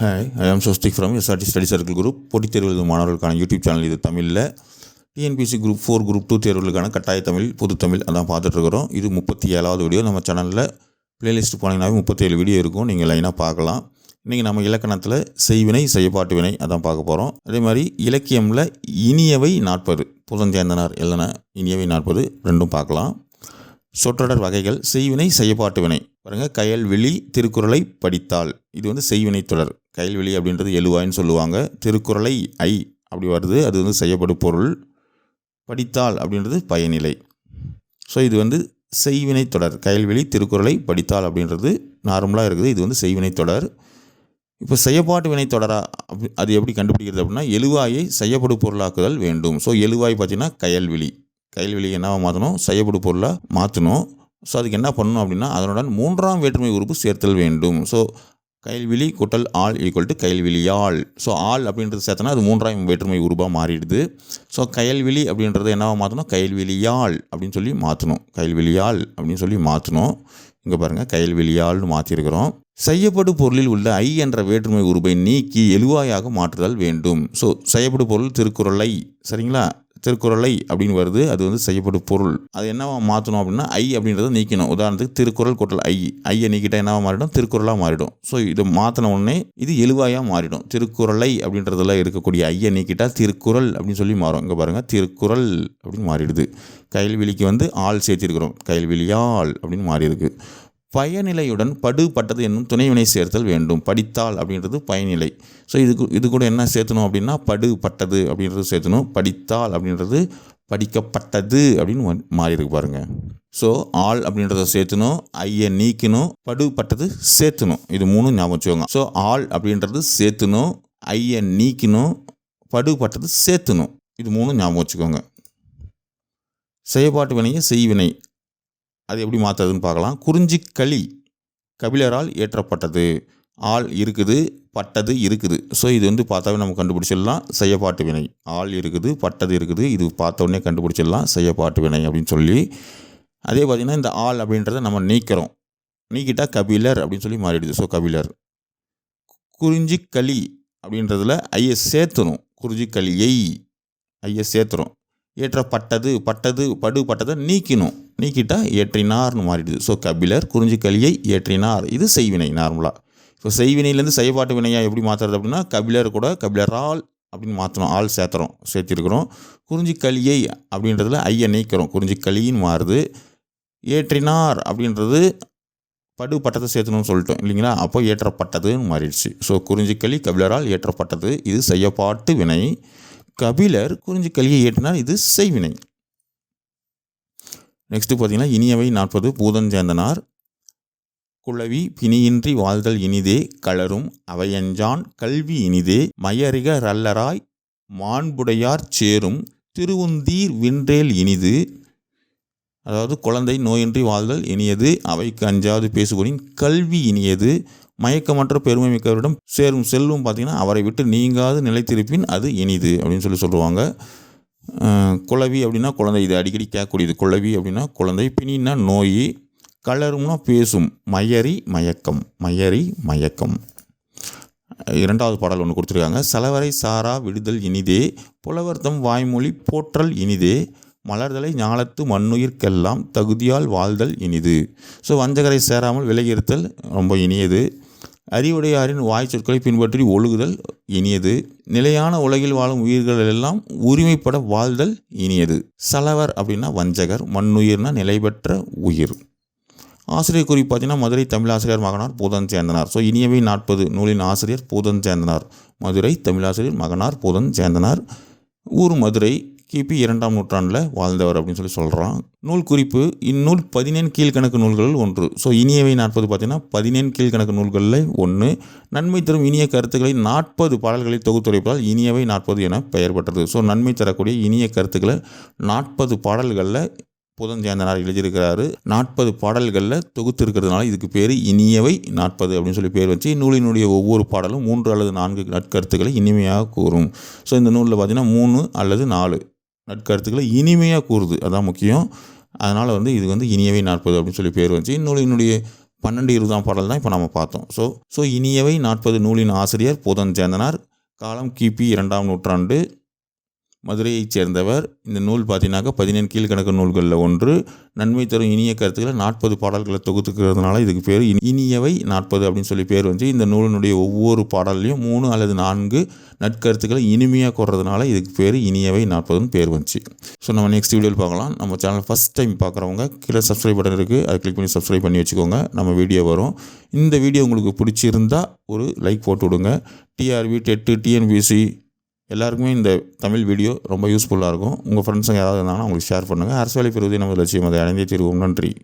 Hi I am Swasthik from SRT study circle group போட்டித் தேர்வு எழுதும் மாணவர்களுக்கான யூடியூப் சேனல் இது தமிழில். TNPC group four group two தேர்வுகளுக்கான கட்டாய தமிழ் பொது தமிழ் அதான் பார்த்துட்ருக்குறோம் இது முப்பத்தி ஏழாவது வீடியோ நம்ம சேனலில் பிளேலிஸ்ட் போனீங்கன்னாவே முப்பத்தேழு வீடியோ இருக்கும். நீங்கள் லைனாக பார்க்கலாம். இன்றைக்கி நம்ம இலக்கணத்தில் செய்வினை செய்யப்பாட்டு வினை அதான் பார்க்க போகிறோம் அதே மாதிரி இலக்கியமில் இனியவை நாற்பது. புதஞ்சேந்தனார் எழுதின இனியவை நாற்பது. ரெண்டும் பார்க்கலாம். சொற்றொடர் வகைகள் செய்வினை செய்யப்பாட்டு வினை. பாருங்கள் கயல்வெளி திருக்குறளை படித்தால் இது வந்து செய்வினை தொடர். கயல்வெளி அப்படின்றது எழுவாய்னு சொல்லுவாங்க. திருக்குறளை ஐ அப்படி வருது. அது வந்து செய்யப்படும் பொருள். படித்தால் அப்படின்றது பயனிலை. ஸோ இது வந்து செய்வினை தொடர். கயல்வெளி திருக்குறளை படித்தால் அப்படின்றது நார்மலாக இருக்குது. இது வந்து செய்வினை தொடர். இப்போ செய்யப்பாட்டு வினை தொடரா? அது எப்படி கண்டுபிடிக்கிறது அப்படின்னா எழுவாயை செய்யப்படும் பொருளாக்குதல் வேண்டும். ஸோ எழுவாய் பார்த்தீங்கன்னா கயல்வெளி கயல்வெளி என்னவா மாற்றணும் செய்யப்படும் பொருளாக மாற்றணும் ஸோ அதுக்கு என்ன பண்ணணும் அப்படின்னா அதனுடன் மூன்றாம் வேற்றுமை உறுப்பு சேர்த்தல் வேண்டும். ஸோ கயல்விழி குட்டல் ஆள் ஈக்குவல் டு கைல்விழியாள் ஸோ ஆள் அப்படின்றது சேர்த்தனா அது மூன்றாம் வேற்றுமை உருவாக மாறிடுது. ஸோ கயல்விழி அப்படின்றது என்னவா மாற்றணும்? கயல்விழியாள் அப்படின்னு சொல்லி மாற்றணும். கயல்விழியாள் அப்படின்னு சொல்லி மாற்றணும். இங்கே பாருங்கள் கயல்விழியாள்னு மாற்றிருக்கிறோம் செய்யப்படும் பொருளில் உள்ள ஐ என்ற வேற்றுமை உருவை நீக்கி எழுவாயாக மாற்றுதல் வேண்டும். ஸோ செய்யப்படும் பொருள் திருக்குறளை. சரிங்களா? திருக்குறளை அப்படின்னு வருது. அது வந்து செய்யப்படும் பொருள். அது என்னவா மாற்றணும் அப்படின்னா ஐ அப்படின்றத நீக்கணும். உதாரணத்துக்கு திருக்குறள் கொட்டல் ஐ. ஐயை நீக்கிட்டால் என்னவா மாறிடும்? திருக்குறளாக மாறிடும். ஸோ இது மாற்றின உடனே இது எழுவாயாக மாறிடும். திருக்குறளை அப்படின்றதுல இருக்கக்கூடிய ஐயை நீக்கிட்டால் திருக்குறள் அப்படின்னு சொல்லி மாறும். இங்கே பாருங்கள் திருக்குறள் அப்படின்னு மாறிடுது. கயல்விழிக்கு வந்து ஆள் சேர்த்திருக்கிறோம். கயல்விழியாள் அப்படின்னு மாறி பயனிலையுடன் படுபட்டது என்னும் துணைவினை சேர்த்தல் வேண்டும். படித்தால் அப்படின்றது பயனிலை. ஸோ இதுக்கு இது கூட என்ன சேர்த்தணும் அப்படின்னா படு பட்டது அப்படின்றது சேர்த்தணும். படித்தால் அப்படின்றது படிக்கப்பட்டது அப்படின்னு மாறியிருக்கு மாறி இருக்கு பாருங்க. ஸோ ஆள் அப்படின்றத சேர்த்தணும். ஐயை நீக்கணும். படுபட்டது சேர்த்தணும். இது மூணும் ஞாபகம் வச்சுக்கோங்க. ஸோ ஆள் அப்படின்றது சேர்த்தணும். ஐயை நீக்கணும். படுபட்டது சேர்த்தணும். இது மூணும் ஞாபகம் வச்சுக்கோங்க. செயல்பாட்டு வினையை செய்வினை. அது எப்படி மாற்றுறதுன்னு பார்க்கலாம். குறிஞ்சி களி கபிலரால் ஏற்றப்பட்டது. ஆள் இருக்குது பட்டது இருக்குது. ஸோ இது வந்து பார்த்தாவே நம்ம கண்டுபிடிச்சிடலாம். செய்யப்பாட்டு வினை. ஆள் இருக்குது பட்டது இருக்குது. இது பார்த்த கண்டுபிடிச்சிடலாம். செய்யப்பாட்டு வினை அப்படின்னு சொல்லி. அதே பார்த்திங்கன்னா இந்த ஆள் அப்படின்றத நம்ம நீக்கிறோம். நீக்கிட்டால் கபிலர் அப்படின்னு சொல்லி மாறிடுது. ஸோ கபிலர். குறிஞ்சி களி அப்படின்றதுல ஐயை சேர்த்துணும். குறிஞ்சி களியை ஐயை சேர்த்துறோம். ஏற்றப்பட்டது பட்டது படு பட்டதை நீக்கணும் நீக்கிட்டா ஏற்றினார்னு மாறிடுது. ஸோ கபிலர் குறிஞ்சிக்கலியை ஏற்றினார். இது செய்வினை நார்மலாக இப்போ செய்வினையிலேருந்து செயல்பாட்டு வினையாக எப்படி மாற்றுறது அப்படின்னா கபிலர் கூட கபிலரால் அப்படின்னு மாற்றணும் ஆள் சேர்த்துறோம் சேர்த்திருக்கிறோம். குறிஞ்சிக்களியை அப்படின்றதுல ஐயை நீக்கிறோம். குறிஞ்சிக்கலின்னு மாறுது. ஏற்றினார் அப்படின்றது படு பட்டத்தை சேர்த்தணும்னு சொல்லிட்டோம் இல்லைங்களா? அப்போ ஏற்றப்பட்டதுன்னு மாறிடுச்சு. ஸோ குறிஞ்சிக்களி கபிலரால் ஏற்றப்பட்டது. இது செய்யப்பாட்டு வினை. கபிலர் குறிஞ்சிக்களியை ஏற்றினார். இது செய்வினை. நெக்ஸ்ட்டு பார்த்தீங்கன்னா இனியவை நாற்பது பூதஞ்சேந்தனார் குளவி பிணியின்றி வாழ்தல் இனிதே கலரும் அவையஞ்சான் கல்வி இனிதே மையறிக ரல்லராய் மாண்புடையார் சேரும் திருவுந்தீர் வின்றேல் இனிது. அதாவது குழந்தை நோயின்றி வாழ்தல் இனியது அவைக்கு அஞ்சாவது பேசுபொருளின் கல்வி இனியது. மயக்கமற்ற பெருமை மிக்கவரிடம் சேரும் செல்வம் பார்த்தீங்கன்னா அவரை விட்டு நீங்காது நிலைத்திருப்பின் அது இனிது அப்படின்னு சொல்லி சொல்லுவாங்க. குழவி குளவி அப்படின்னா குழந்தை இது அடிக்கடி கேட்கக்கூடியது. குளவி அப்படின்னா குழந்தை பிணின்னா நோய் கலரும்னா பேசும். மயரி மயக்கம். மயரி மயக்கம். இரண்டாவது பாடல் ஒன்று கொடுத்துருக்காங்க. சலவரை சாரா விடுதல் இனிதே புலவர்த்தம் வாய்மொழி போற்றல் இனிதே மலர்தலை ஞாலத்து மண்ணுயிர்க்கெல்லாம் தகுதியால் வாழ்தல் இனிது. ஸோ வஞ்சகரை சேராமல் விலகியிருத்தல் ரொம்ப இனியது. அறிவுடையாரின் வாய் சொற்களை பின்பற்றி ஒழுகுதல் இனியது. நிலையான உலகில் வாழும் உயிர்கள் எல்லாம் உரிமைப்பட வாழ்தல் இனியது. சலவர் அப்படின்னா வஞ்சகர் மண்ணுயிர்னா நிலைபெற்ற உயிர். ஆசிரியர் குறிப்பு பார்த்தீங்கன்னா மதுரை தமிழாசிரியர் மகனார் பூதன் சேந்தனார். ஸோ இனியவை நாற்பது நூலின் ஆசிரியர் பூதன் சேந்தனார். மதுரை தமிழாசிரியர் மகனார் பூதன் சேந்தனார். ஊர் மதுரை கிபி இரண்டாம் நூற்றாண்டில் வாழ்ந்தவர் அப்படின்னு சொல்லி சொல்கிறான் நூல் குறிப்பு இந்நூல் பதினேன் கீழ்கணக்கு நூல்களில் ஒன்று. ஸோ இனியவை நாற்பது பார்த்தீங்கன்னா பதினேன் கீழ்கணக்கு நூல்களில் ஒன்று நன்மை தரும் இனிய கருத்துக்களை நாற்பது பாடல்களை தொகுத்துரைப்பதால் இனியவை நாற்பது என பெயர் பெற்றது. ஸோ நன்மை தரக்கூடிய இனிய கருத்துக்களை நாற்பது பாடல்களில் புதஞ்சேந்தனார் எழுதியிருக்கிறாரு. நாற்பது பாடல்களில் தொகுத்து இருக்கிறதுனால இதுக்கு பேர் இனியவை நாற்பது அப்படின்னு சொல்லி பேர் வச்சு நூலினுடைய ஒவ்வொரு பாடலும் மூன்று அல்லது நான்கு நட்கருத்துக்களை இனிமையாக கூறும். ஸோ இந்த நூலில் பார்த்தீங்கன்னா மூணு அல்லது நாலு நற்கருத்துக்களை இனிமையாக கூறுது. அதான் முக்கியம். அதனால் வந்து இது வந்து இனியவை நாற்பது அப்படின்னு சொல்லி பேர் வச்சு நூலினுடைய பன்னெண்டு இருபதாம் பாடல் தான் இப்போ நம்ம பார்த்தோம். ஸோ ஸோ இனியவை நாற்பது நூலின் ஆசிரியர் போதன் சேந்தனார். காலம் கிபி இரண்டாம் நூற்றாண்டு. மதுரையைச் சேர்ந்தவர். இந்த நூல் பார்த்தீங்கன்னாக்கா பதினேழு கீழ்கணக்கு நூல்களில் ஒன்று. நன்மை தரும் இனிய கருத்துக்களை நாற்பது பாடல்களை தொகுத்துக்கிறதுனால இதுக்கு பேர் இனியவை நாற்பது அப்படின்னு சொல்லி பேர் வந்து இந்த நூலினுடைய ஒவ்வொரு பாடல்லையும் மூணு அல்லது நான்கு நற்கருத்துக்களை இனிமையாக கொடுறதுனால இதுக்கு பேர் இனியவை நாற்பதுன்னு பேர் வந்துச்சு. ஸோ நம்ம நெக்ஸ்ட் வீடியோவில் பார்க்கலாம். நம்ம சேனல் ஃபஸ்ட் டைம் பார்க்குறவங்க கீழே சப்ஸ்கிரைப் பட்டன் இருக்குது அதை கிளிக் பண்ணி சப்ஸ்கிரைப் பண்ணி வச்சுக்கோங்க. நம்ம வீடியோ வரும். இந்த வீடியோ உங்களுக்கு பிடிச்சிருந்தா ஒரு லைக் போட்டு விடுங்க. டிஆர்பி டெட்டு டிஎன்பிசி எல்லாருக்குமே இந்த தமிழ் வீடியோ ரொம்ப யூஸ்ஃபுல்லாக இருக்கும். உங்கள் ஃப்ரெண்ட்ஸுங்க யாராவது இருந்தாங்கன்னா அவங்களுக்கு ஷேர் பண்ணுங்கள் அரசு வேலை பெறுவதே நமது லட்சியம் அதை அடைந்தே தீர்வோம் நன்றி.